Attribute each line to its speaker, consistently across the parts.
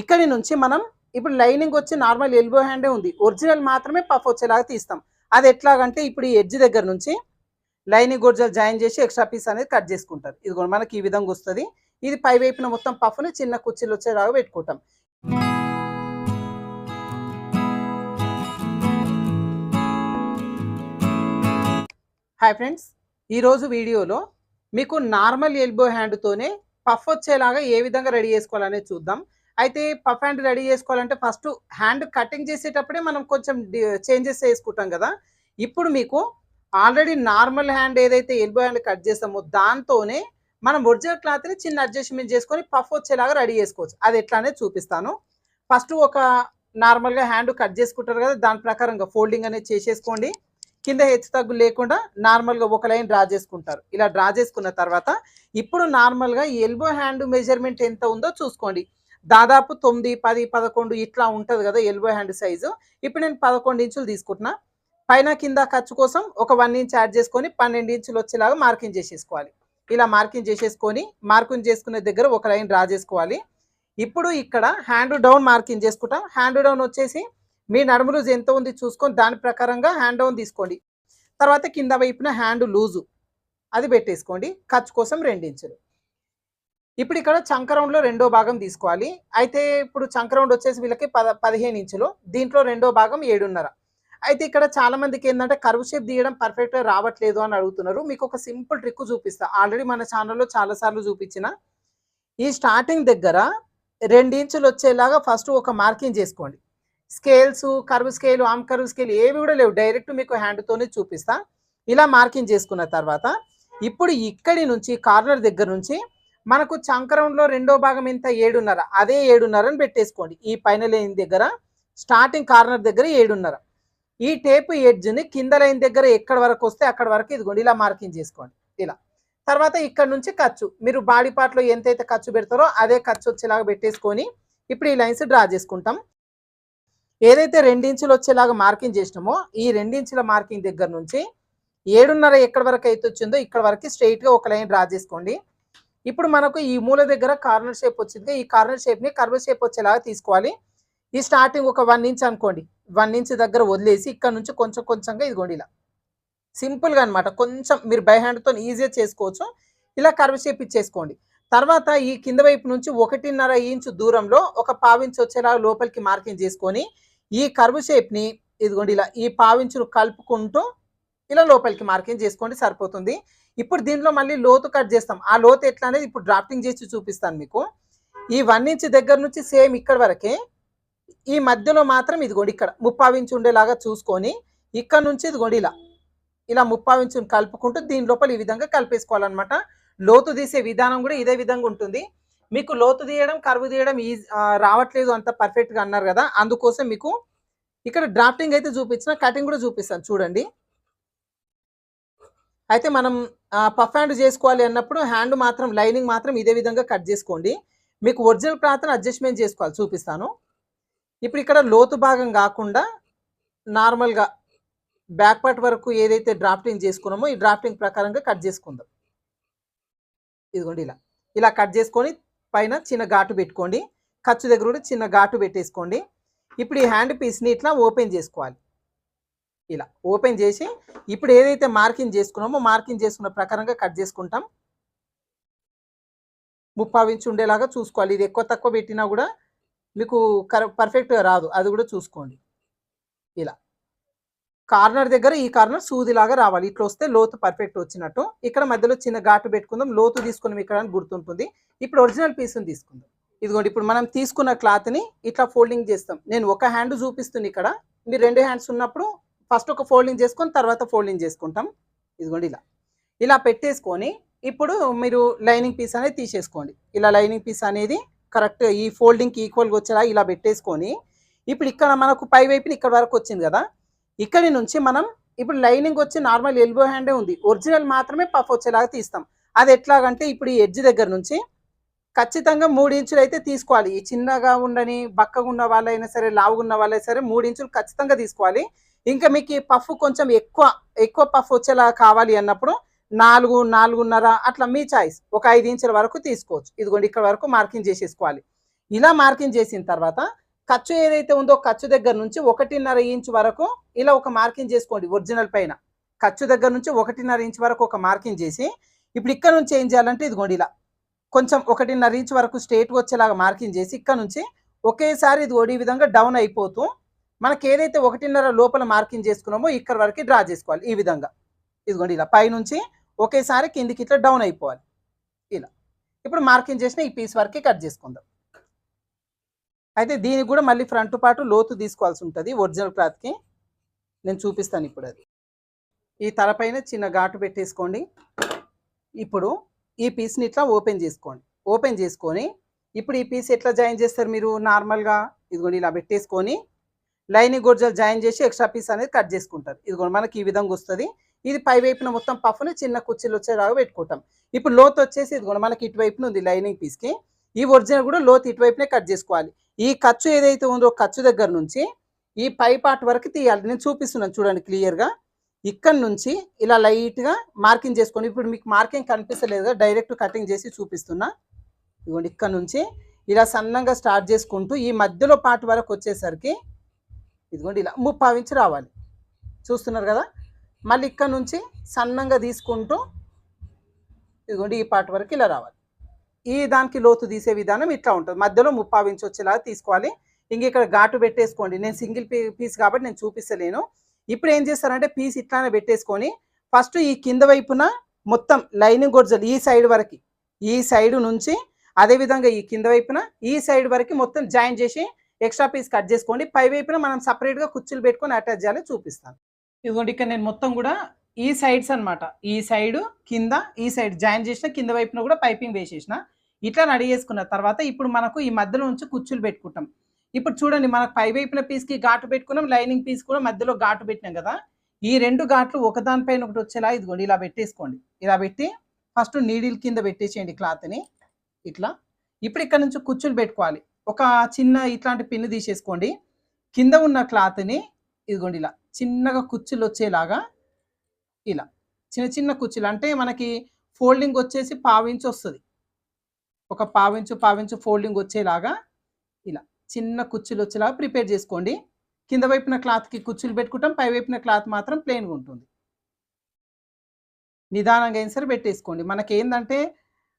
Speaker 1: ఇక్కడి నుంచి మనం ఇప్పుడు లైనింగ్ వచ్చి నార్మల్ ఎల్బో హ్యాండే ఉంది. ఒరిజినల్ మాత్రమే పఫ్ వచ్చేలాగా తీస్తాం. అది ఎట్లాగంటే ఇప్పుడు ఈ ఎడ్జ్ దగ్గర నుంచి లైనింగ్ ఒరిజినల్ జాయిన్ చేసి ఎక్స్ట్రా పీస్ అనేది కట్ చేసుకుంటారు. ఇది కూడా మనకి ఈ విధంగా వస్తుంది. ఇది పై వైపున మొత్తం పఫ్ను చిన్న కుర్చీలు వచ్చేలాగా పెట్టుకుంటాం. హాయ్ ఫ్రెండ్స్ ఈరోజు వీడియోలో మీకు నార్మల్ ఎల్బో హ్యాండ్తోనే పఫ్ వచ్చేలాగా ఏ విధంగా రెడీ చేసుకోవాలనేది చూద్దాం. అయితే పఫ్ హ్యాండ్ రెడీ చేసుకోవాలంటే ఫస్ట్ హ్యాండ్ కటింగ్ చేసేటప్పుడే మనం కొంచెం చేంజెస్ చేసుకుంటాం కదా. ఇప్పుడు మీకు ఆల్రెడీ నార్మల్ హ్యాండ్ ఏదైతే ఎల్బో హ్యాండ్ కట్ చేస్తామో దాంతోనే మనం ఒరిజినల్ క్లాత్ని చిన్న అడ్జస్ట్మెంట్ చేసుకొని పఫ్ వచ్చేలాగా రెడీ చేసుకోవచ్చు. అది ఎట్లానే చూపిస్తాను. ఫస్ట్ ఒక నార్మల్గా హ్యాండ్ కట్ చేసుకుంటారు కదా దాని ప్రకారంగా ఫోల్డింగ్ అనేది చేసేసుకోండి. కింద హెచ్చు తగ్గు లేకుండా నార్మల్గా ఒక లైన్ డ్రా చేసుకుంటారు. ఇలా డ్రా చేసుకున్న తర్వాత ఇప్పుడు నార్మల్గా ఎల్బో హ్యాండ్ మెజర్మెంట్ ఎంత ఉందో చూసుకోండి. దాదాపు తొమ్మిది పది పదకొండు ఇట్లా ఉంటుంది కదా ఎల్బో హ్యాండ్ సైజు ఇప్పుడు నేను పదకొండు ఇంచులు తీసుకుంటున్నా. పైన కింద ఖర్చు కోసం ఒక వన్ ఇంచ్ యాడ్ చేసుకొని పన్నెండు ఇంచులు వచ్చేలాగా మార్కింగ్ చేసేసుకోవాలి. ఇలా మార్కింగ్ చేసేసుకొని మార్కింగ్ చేసుకునే దగ్గర ఒక లైన్ డ్రా చేసుకోవాలి. ఇప్పుడు ఇక్కడ హ్యాండ్ డౌన్ మార్కింగ్ చేసుకుంటాం. హ్యాండ్ డౌన్ వచ్చేసి మీ నడుము లూజ్ ఎంత ఉంది చూసుకొని దాని ప్రకారంగా హ్యాండ్ డౌన్ తీసుకోండి. తర్వాత కింద వైపున హ్యాండ్ లూజు అది పెట్టేసుకోండి. ఖర్చు కోసం రెండించులు ఇప్పుడు ఇక్కడ చంకరౌండ్లో రెండో భాగం తీసుకోవాలి. అయితే ఇప్పుడు చంకరౌండ్ వచ్చేసి వీళ్ళకి పద పదిహేను ఇంచులు. దీంట్లో రెండో భాగం ఏడున్నర. అయితే ఇక్కడ చాలా మందికి ఏంటంటే కరువు షేప్ తీయడం పర్ఫెక్ట్గా రావట్లేదు అని అడుగుతున్నారు. మీకు ఒక సింపుల్ ట్రిక్ చూపిస్తా. ఆల్రెడీ మన ఛానల్లో చాలాసార్లు చూపించిన. ఈ స్టార్టింగ్ దగ్గర రెండు ఇంచులు వచ్చేలాగా ఫస్ట్ ఒక మార్కింగ్ చేసుకోండి. Scales curve scale um curve scale ఏవి కూడా లేవు. డైరెక్ట్ మీకు హ్యాండ్తోనే చూపిస్తా. ఇలా మార్కింగ్ చేసుకున్న తర్వాత ఇప్పుడు ఇక్కడి నుంచి కార్నర్ దగ్గర నుంచి మనకు చంకరంలో రెండో భాగం ఎంత? ఏడున్నర. అదే ఏడున్నరని పెట్టేసుకోండి. ఈ పైన లైన్ దగ్గర స్టార్టింగ్ కార్నర్ దగ్గర ఏడున్నర. ఈ టేప్ ఎడ్జ్ని కింద లైన్ దగ్గర ఎక్కడ వరకు వస్తే అక్కడ వరకు ఇదిగోండి ఇలా మార్కింగ్ చేసుకోండి. ఇలా. తర్వాత ఇక్కడ నుంచి ఖర్చు. మీరు బాడీ పార్ట్లో ఎంతైతే ఖర్చు పెడతారో అదే ఖర్చు వచ్చేలాగా పెట్టేసుకొని ఇప్పుడు ఈ లైన్స్ డ్రా చేసుకుంటాం. ఏదైతే రెండించులు వచ్చేలాగా మార్కింగ్ చేసినామో ఈ రెండించుల మార్కింగ్ దగ్గర నుంచి ఏడున్నర ఎక్కడి వరకు అయితే వచ్చిందో ఇక్కడ వరకు స్ట్రైట్గా ఒక లైన్ డ్రా చేసుకోండి. ఇప్పుడు మనకు ఈ మూల దగ్గర కార్నర్ షేప్ వచ్చింది. ఈ కార్నర్ షేప్ని కర్వ షేప్ వచ్చేలాగా తీసుకోవాలి. ఈ స్టార్టింగ్ ఒక వన్ ఇంచ్ అనుకోండి. వన్ ఇంచ్ దగ్గర వదిలేసి ఇక్కడ నుంచి కొంచెం కొంచెంగా ఇదిగోండి ఇలా. సింపుల్గా అనమాట కొంచెం మీరు బై హ్యాండ్తో ఈజీగా చేసుకోవచ్చు. ఇలా కర్వ్ షేప్ ఇచ్చేసుకోండి. తర్వాత ఈ కింద వైపు నుంచి ఒకటిన్నర ఇంచు దూరంలో ఒక పావించు వచ్చేలాగా లోపలికి మార్కింగ్ చేసుకొని ఈ కర్వ్ షేప్ని ఇదిగోండి ఇలా ఈ పావించును కలుపుకుంటూ ఇలా లోపలికి మార్కింగ్ చేసుకోండి. సరిపోతుంది. ఇప్పుడు దీంట్లో మళ్ళీ లోతు కట్ చేస్తాం. ఆ లోతు ఎట్లా అనేది ఇప్పుడు డ్రాఫ్టింగ్ చేసి చూపిస్తాను మీకు. ఈ వన్ ఇంచ్ దగ్గర నుంచి సేమ్ ఇక్కడ వరకే. ఈ మధ్యలో మాత్రం ఇదిగోండి ఇక్కడ ముప్పావు ఇంచు ఉండేలాగా చూసుకొని ఇక్కడ నుంచి ఇదిగోండి ఇలా. ఇలా ముప్పావు ఇంచుని కలుపుకుంటూ దీని లోపల ఈ విధంగా కలిపేసుకోవాలన్నమాట. లోతు తీసే విధానం కూడా ఇదే విధంగా ఉంటుంది. మీకు లోతు తీయడం కరువు తీయడం ఈజీ రావట్లేదు అంత పర్ఫెక్ట్గా అన్నారు కదా. అందుకోసం మీకు ఇక్కడ డ్రాఫ్టింగ్ అయితే చూపించిన కటింగ్ కూడా చూపిస్తాను. చూడండి. అయితే మనం పఫ్ హ్యాండ్ చేసుకోవాలి అన్నప్పుడు హ్యాండ్ మాత్రం లైనింగ్ మాత్రం ఇదే విధంగా కట్ చేసుకోండి. మీకు ఒరిజినల్ క్లాత్ని అడ్జస్ట్మెంట్ చేసుకోవాలి చూపిస్తాను. ఇప్పుడు ఇక్కడ లోతు భాగం కాకుండా నార్మల్గా బ్యాక్ పార్ట్ వరకు ఏదైతే డ్రాఫ్టింగ్ చేసుకున్నామో ఈ డ్రాఫ్టింగ్ ప్రకారంగా కట్ చేసుకుందాం. ఇదిగోండి ఇలా. ఇలా కట్ చేసుకొని పైన చిన్న ఘాటు పెట్టుకోండి. ఖర్చు దగ్గర కూడా చిన్న ఘాటు పెట్టేసుకోండి. ఇప్పుడు ఈ హ్యాండ్ పీస్ని ఇట్లా ఓపెన్ చేసుకోవాలి. ఇలా ఓపెన్ చేసి ఇప్పుడు ఏదైతే మార్కింగ్ చేసుకున్నామో మార్కింగ్ చేసుకున్న ప్రకారంగా కట్ చేసుకుంటాం. ముప్పావు ఇంచు ఉండేలాగా చూసుకోవాలి. ఇది ఎక్కువ తక్కువ పెట్టినా కూడా మీకు పర్ఫెక్ట్గా రాదు. అది కూడా చూసుకోండి. ఇలా. కార్నర్ దగ్గర ఈ కార్నర్ సూదిలాగా రావాలి. ఇట్లా వస్తే లోతు పర్ఫెక్ట్ వచ్చినట్టు. ఇక్కడ మధ్యలో చిన్న ఘాటు పెట్టుకుందాం. లోతు తీసుకుని ఇక్కడ అని గుర్తుంటుంది. ఇప్పుడు ఒరిజినల్ పీస్ని తీసుకుందాం. ఇదిగోండి. ఇప్పుడు మనం తీసుకున్న క్లాత్ని ఇట్లా ఫోల్డింగ్ చేస్తాం. నేను ఒక హ్యాండ్ చూపిస్తుంది ఇక్కడ. మీరు రెండు హ్యాండ్స్ ఉన్నప్పుడు ఫస్ట్ ఒక ఫోల్డింగ్ చేసుకొని తర్వాత ఫోల్డింగ్ చేసుకుంటాం. ఇదిగోండి ఇలా. ఇలా పెట్టేసుకొని ఇప్పుడు మీరు లైనింగ్ పీస్ అనేది తీసేసుకోండి. ఇలా లైనింగ్ పీస్ అనేది కరెక్ట్ ఈ ఫోల్డింగ్కి ఈక్వల్గా వచ్చేలా ఇలా పెట్టేసుకొని ఇప్పుడు ఇక్కడ మనకు పై వైపున ఇక్కడ వరకు వచ్చింది కదా. ఇక్కడి నుంచి మనం ఇప్పుడు లైనింగ్ వచ్చి నార్మల్ ఎల్బో హ్యాండే ఉంది. ఒరిజినల్ మాత్రమే పఫ్ వచ్చేలాగా తీస్తాం. అది ఎట్లాగంటే ఇప్పుడు ఈ ఎడ్జ్ దగ్గర నుంచి ఖచ్చితంగా మూడు ఇంచులు అయితే తీసుకోవాలి. ఈ చిన్నగా ఉండని బక్కగా ఉన్న వాళ్ళైనా సరే లావుగా ఉన్న వాళ్ళైనా సరే మూడు ఇంచులు ఖచ్చితంగా తీసుకోవాలి. ఇంకా మీకు ఈ పఫ్ కొంచెం ఎక్కువ ఎక్కువ పఫ్ వచ్చేలా కావాలి అన్నప్పుడు నాలుగు నాలుగున్నర అట్లా మీ చాయిస్. ఒక ఐదు ఇంచుల వరకు తీసుకోవచ్చు. ఇదిగోండి ఇక్కడ వరకు మార్కింగ్ చేసేసుకోవాలి. ఇలా మార్కింగ్ చేసిన తర్వాత ఖర్చు ఏదైతే ఉందో ఖర్చు దగ్గర నుంచి ఒకటిన్నర ఇంచ్ వరకు ఇలా ఒక మార్కింగ్ చేసుకోండి ఒరిజినల్ పైన. ఖర్చు దగ్గర నుంచి ఒకటిన్నర ఇంచ్ వరకు ఒక మార్కింగ్ చేసి ఇప్పుడు ఇక్కడ నుంచి ఏం చేయాలంటే ఇదిగోండి ఇలా కొంచెం ఒకటిన్నర ఇంచ్ వరకు స్ట్రేట్గా వచ్చేలాగా మార్కింగ్ చేసి ఇక్కడ నుంచి ఒకేసారి ఇది ఈ విధంగా డౌన్ అయిపోతూ మనకి ఏదైతే ఒకటిన్నర లోపల మార్కింగ్ చేసుకున్నామో ఇక్కడ వరకు డ్రా చేసుకోవాలి ఈ విధంగా. ఇదిగోండి ఇలా పైనుంచి ఒకేసారి కిందికి ఇట్లా డౌన్ అయిపోవాలి. ఇలా. ఇప్పుడు మార్కింగ్ చేసిన ఈ పీస్ వరకు కట్ చేసుకుందాం. అయితే దీనికి కూడా మళ్ళీ ఫ్రంట్ పాటు లోతు తీసుకోవాల్సి ఉంటుంది ఒరిజినల్ క్లాత్కి నేను చూపిస్తాను ఇప్పుడు అది ఈ తలపైన చిన్న ఘాటు పెట్టేసుకోండి. ఇప్పుడు ఈ పీస్ని ఇట్లా ఓపెన్ చేసుకోండి. ఓపెన్ చేసుకొని ఇప్పుడు ఈ పీస్ ఎట్లా జాయిన్ చేస్తారు మీరు? నార్మల్గా ఇదిగోండి ఇలా పెట్టేసుకొని లైనింగ్ గొడ్జలు జాయిన్ చేసి ఎక్స్ట్రా పీస్ అనేది కట్ చేసుకుంటారు. ఇదిగోండి మనకి ఈ విధంగా వస్తుంది. ఇది పై వైపున మొత్తం పఫ్ని చిన్న కుర్చీలు వచ్చేలాగా పెట్టుకుంటాం. ఇప్పుడు లోతు వచ్చేసి ఇదిగోండి మనకి ఇటువైపున ఉంది లైనింగ్ పీస్కి ఈ ఒరిజినల్ కూడా లోతు ఇటువైపునే కట్ చేసుకోవాలి. ఈ ఖర్చు ఏదైతే ఉందో ఖర్చు దగ్గర నుంచి ఈ పై పార్ట్ వరకు తీయాలి. నేను చూపిస్తున్నాను చూడండి క్లియర్గా ఇక్కడ నుంచి ఇలా లైట్గా మార్కింగ్ చేసుకొని ఇప్పుడు మీకు మార్కింగ్ కనిపిస్తలేదు డైరెక్ట్ కటింగ్ చేసి చూపిస్తున్నా. ఇదిగోండి ఇక్కడ నుంచి ఇలా సన్నంగా స్టార్ట్ చేసుకుంటూ ఈ మధ్యలో పార్ట్ వరకు వచ్చేసరికి ఇదిగోండి ఇలా ముప్పావు ఇంచు రావాలి. చూస్తున్నారు కదా? మళ్ళీ ఇక్కడ నుంచి సన్నంగా తీసుకుంటూ ఇదిగోండి ఈ పార్ట్ వరకు ఇలా రావాలి. ఈ దానికి లోతు తీసే విధానం ఇట్లా ఉంటుంది. మధ్యలో ముప్పావు ఇంచు వచ్చేలాగా తీసుకోవాలి. ఇంక ఇక్కడ ఘాటు పెట్టేసుకోండి. నేను సింగిల్ పీస్ కాబట్టి నేను చూపిస్తలేను. ఇప్పుడు ఏం చేస్తారంటే పీస్ ఇట్లానే పెట్టేసుకొని ఫస్ట్ ఈ కింద వైపున మొత్తం లైనింగ్ గొడ్జలు ఈ సైడ్ వరకు ఈ సైడ్ నుంచి అదేవిధంగా ఈ కింద వైపున ఈ సైడ్ వరకు మొత్తం జాయిన్ చేసి ఎక్స్ట్రా పీస్ కట్ చేసుకోండి. పై వైపున మనం సపరేట్గా కుర్చీలు పెట్టుకొని అటాచ్ చేయాలి చూపిస్తాను. ఇదిగోండి ఇక్కడ నేను మొత్తం కూడా ఈ సైడ్స్ అనమాట ఈ సైడ్ కింద ఈ సైడ్ జాయిన్ చేసిన కింద వైపున కూడా పైపింగ్ వేసేసిన. ఇట్లా రెడీ చేసుకున్న తర్వాత ఇప్పుడు మనకు ఈ మధ్యలో నుంచి కుర్చీలు పెట్టుకుంటాం. ఇప్పుడు చూడండి మనకు పై వైపున పీస్కి ఘాటు పెట్టుకున్నాం లైనింగ్ పీస్ కూడా మధ్యలో ఘాటు పెట్టినాం కదా. ఈ రెండు ఘాట్లు ఒకదానిపైన ఒకటి వచ్చేలా ఇదిగోండి ఇలా పెట్టేసుకోండి. ఇలా పెట్టి ఫస్ట్ నీడిల్ కింద పెట్టేసేయండి క్లాత్ని ఇట్లా. ఇప్పుడు ఇక్కడ నుంచి కుచ్చులు పెట్టుకోవాలి. ఒక చిన్న ఇట్లాంటి పిన్ను తీసేసుకోండి. కింద ఉన్న క్లాత్ని ఇదిగోండి ఇలా చిన్నగా కుచ్చులు వచ్చేలాగా ఇలా. చిన్న చిన్న కుచ్చులు అంటే మనకి ఫోల్డింగ్ వచ్చేసి పావించి వస్తుంది. ఒక పావించు పావించు ఫోల్డింగ్ వచ్చేలాగా ఇలా. చిన్న కుచ్చులు వచ్చేలాగా ప్రిపేర్ చేసుకోండి. కింద వైపున క్లాత్కి కుచ్చులు పెట్టుకుంటాం. పై వైపున క్లాత్ మాత్రం ప్లెయిన్గా ఉంటుంది. నిదానంగా అయిన సరే పెట్టేసుకోండి. మనకి ఏంటంటే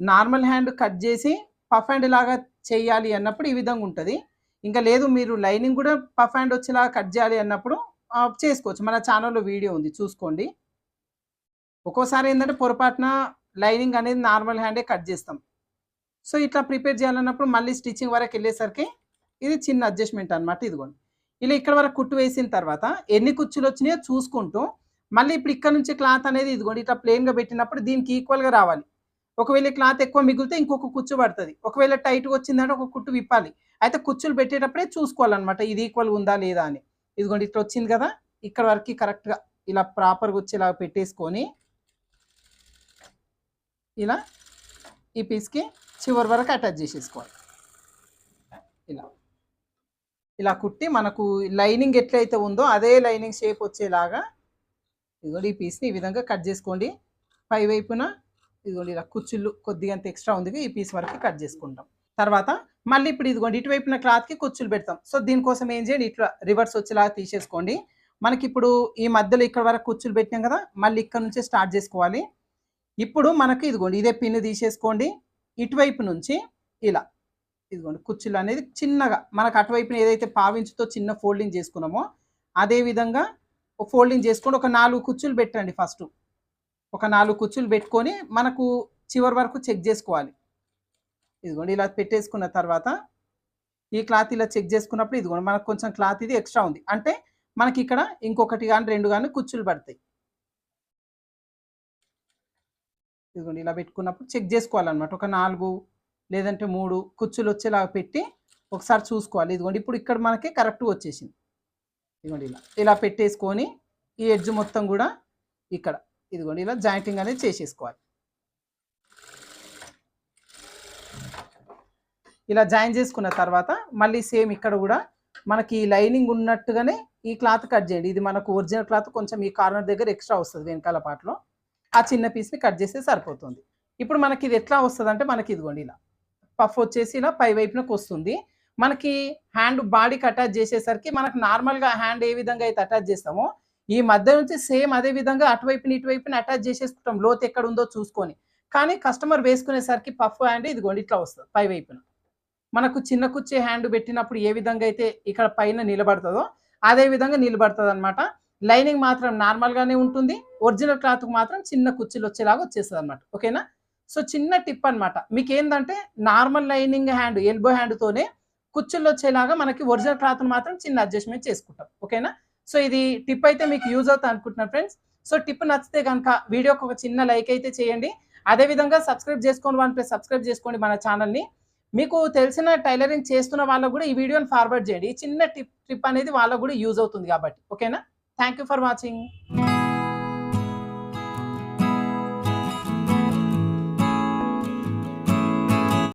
Speaker 1: నార్మల్ హ్యాండ్ కట్ చేసి పఫ్ హ్యాండ్ లాగా చేయాలి అన్నప్పుడు ఈ విధంగా ఉంటుంది. ఇంకా లేదు మీరు లైనింగ్ కూడా పఫ్ హ్యాండ్ వచ్చేలాగా కట్ చేయాలి అన్నప్పుడు చేసుకోవచ్చు. మన ఛానల్లో వీడియో ఉంది. చూసుకోండి. ఒక్కోసారి ఏంటంటే పొరపాటున లైనింగ్ అనేది నార్మల్ హ్యాండే కట్ చేస్తాం. సో ఇట్లా ప్రిపేర్ చేయాలన్నప్పుడు మళ్ళీ స్టిచ్చింగ్ వరకు వెళ్ళేసరికి ఇది చిన్న అడ్జస్ట్మెంట్ అనమాట ఇదిగోండి. ఇలా ఇక్కడ వరకు కుట్టు వేసిన తర్వాత ఎన్ని కుచ్చులు వచ్చినాయో చూసుకుంటూ మళ్ళీ ఇప్పుడు ఇక్కడ నుంచి క్లాత్ అనేది ఇదిగోండి ఇట్లా ప్లెయిన్గా పెట్టినప్పుడు దీనికి ఈక్వల్గా రావాలి. ఒకవేళ క్లాత్ ఎక్కువ మిగిలితే ఇంకొక కుచ్చు పడుతుంది. ఒకవేళ టైట్గా వచ్చిందంటే ఒక కుట్టు విప్పాలి. అయితే కుచ్చులు పెట్టేటప్పుడే చూసుకోవాలన్నమాట ఇది ఈక్వల్ ఉందా లేదా అని. ఇదిగోండి ఇట్లా వచ్చింది కదా ఇక్కడ వరకు కరెక్ట్గా ఇలా ప్రాపర్గా వచ్చేలా పెట్టేసుకొని ఇలా ఈ పీస్కి చివరి వరకు అటాచ్ చేసేసుకోవాలి. ఇలా. ఇలా కుట్టి మనకు లైనింగ్ ఎట్లయితే ఉందో అదే లైనింగ్ షేప్ వచ్చేలాగా ఇదిగోండి ఈ పీస్ని ఈ విధంగా కట్ చేసుకోండి. పై వైపున ఇదిగోండి ఇలా కుచ్చుళ్ళు కొద్దిగా అంత ఎక్స్ట్రా ఉంది ఈ పీస్ వరకు కట్ చేసుకుంటాం. తర్వాత మళ్ళీ ఇప్పుడు ఇదిగోండి ఇటువైపున క్లాత్కి కుచ్చులు పెడతాం. సో దీనికోసం ఏం చేయండి ఇట్లా రివర్స్ వచ్చేలాగా తీసేసుకోండి. మనకి ఇప్పుడు ఈ మధ్యలో ఇక్కడ వరకు కుచ్చులు పెట్టినాం కదా మళ్ళీ ఇక్కడ నుంచే స్టార్ట్ చేసుకోవాలి. ఇప్పుడు మనకి ఇదిగోండి ఇదే పిన్ తీసేసుకోండి. ఇటువైపు నుంచి ఇలా ఇదిగోండి కుచ్చులు అనేది చిన్నగా మనకు అటువైపున ఏదైతే పావించుతో చిన్న ఫోల్డింగ్ చేసుకున్నామో అదే విధంగా ఫోల్డింగ్ చేసుకొని ఒక నాలుగు కుర్చీలు పెట్టండి ఫస్ట్. ఒక నాలుగు కుర్చీలు పెట్టుకొని మనకు చివరి వరకు చెక్ చేసుకోవాలి. ఇదిగోండి ఇలా పెట్టేసుకున్న తర్వాత ఈ క్లాత్ ఇలా చెక్ చేసుకున్నప్పుడు ఇదిగోండి మనకు కొంచెం క్లాత్ ఇది ఎక్స్ట్రా ఉంది. అంటే మనకి ఇక్కడ ఇంకొకటి కానీ రెండు కానీ కుచ్చులు పడతాయి. ఇదిగోండి ఇలా పెట్టుకున్నప్పుడు చెక్ చేసుకోవాలన్నమాట. ఒక నాలుగు లేదంటే మూడు కుచ్చులు వచ్చేలాగా పెట్టి ఒకసారి చూసుకోవాలి. ఇదిగోండి ఇప్పుడు ఇక్కడ మనకి కరెక్ట్గా వచ్చేసింది. ఇదిగోండి ఇలా ఇలా పెట్టేసుకొని ఈ ఎడ్జ్ మొత్తం కూడా ఇక్కడ ఇదిగోండి ఇలా జాయింటింగ్ అనేది చేసేసుకోవాలి. ఇలా జాయిన్ చేసుకున్న తర్వాత మళ్ళీ సేమ్ ఇక్కడ కూడా మనకి ఈ లైనింగ్ ఉన్నట్టుగానే ఈ క్లాత్ కట్ చేయండి. ఇది మనకు ఒరిజినల్ క్లాత్ కొంచెం ఈ కార్నర్ దగ్గర ఎక్స్ట్రా వస్తుంది వెనకాల పాటలో ఆ చిన్న పీస్ని కట్ చేస్తే సరిపోతుంది. ఇప్పుడు మనకి ఇది ఎట్లా వస్తుంది అంటే మనకి ఇదిగోండి ఇలా. పఫ్ వచ్చేసి ఇలా పై వైపునకు వస్తుంది. మనకి హ్యాండ్ బాడీకి అటాచ్ చేసేసరికి మనకు నార్మల్గా హ్యాండ్ ఏ విధంగా అయితే అటాచ్ చేస్తామో ఈ మధ్య నుంచి సేమ్ అదే విధంగా అటువైపుని ఇటువైపుని అటాచ్ చేసేసుకుంటాం. లోతు ఎక్కడ ఉందో చూసుకొని. కానీ కస్టమర్ వేసుకునేసరికి పఫ్ హ్యాండ్ ఇదిగోండి ఇట్లా వస్తుంది పై వైపున. మనకు చిన్న కుర్చీ హ్యాండ్ పెట్టినప్పుడు ఏ విధంగా అయితే ఇక్కడ పైన నిలబడుతుందో అదే విధంగా నిలబడుతుంది అనమాట లైనింగ్ మాత్రం నార్మల్గానే ఉంటుంది. ఒరిజినల్ క్లాత్ మాత్రం చిన్న కుర్చీలు వచ్చేలాగా వచ్చేస్తుంది అనమాట ఓకేనా? సో చిన్న టిప్ అనమాట మీకు ఏంటంటే నార్మల్ లైనింగ్ హ్యాండ్ ఎల్బో హ్యాండ్తోనే కుచ్చుల్లో వచ్చేలాగా మనకి ఒరిజినల్ క్లాత్ను మాత్రం చిన్న అడ్జస్ట్మెంట్ చేసుకుంటాం. ఓకేనా? సో ఇది టిప్ అయితే మీకు యూజ్ అవుతా అనుకుంటున్నాను ఫ్రెండ్స్. సో టిప్ నచ్చితే కనుక వీడియోకి ఒక చిన్న లైక్ అయితే చేయండి. అదేవిధంగా సబ్స్క్రైబ్ చేసుకోండి వన్ ప్లస్ సబ్స్క్రైబ్ చేసుకోండి మన ఛానల్ని. మీకు తెలిసిన టైలరింగ్ చేస్తున్న వాళ్ళకు కూడా ఈ వీడియోని ఫార్వర్డ్ చేయండి. ఈ చిన్న టిప్ టిప్ అనేది వాళ్ళకు కూడా యూజ్ అవుతుంది కాబట్టి. ఓకేనా? Thank you for watching.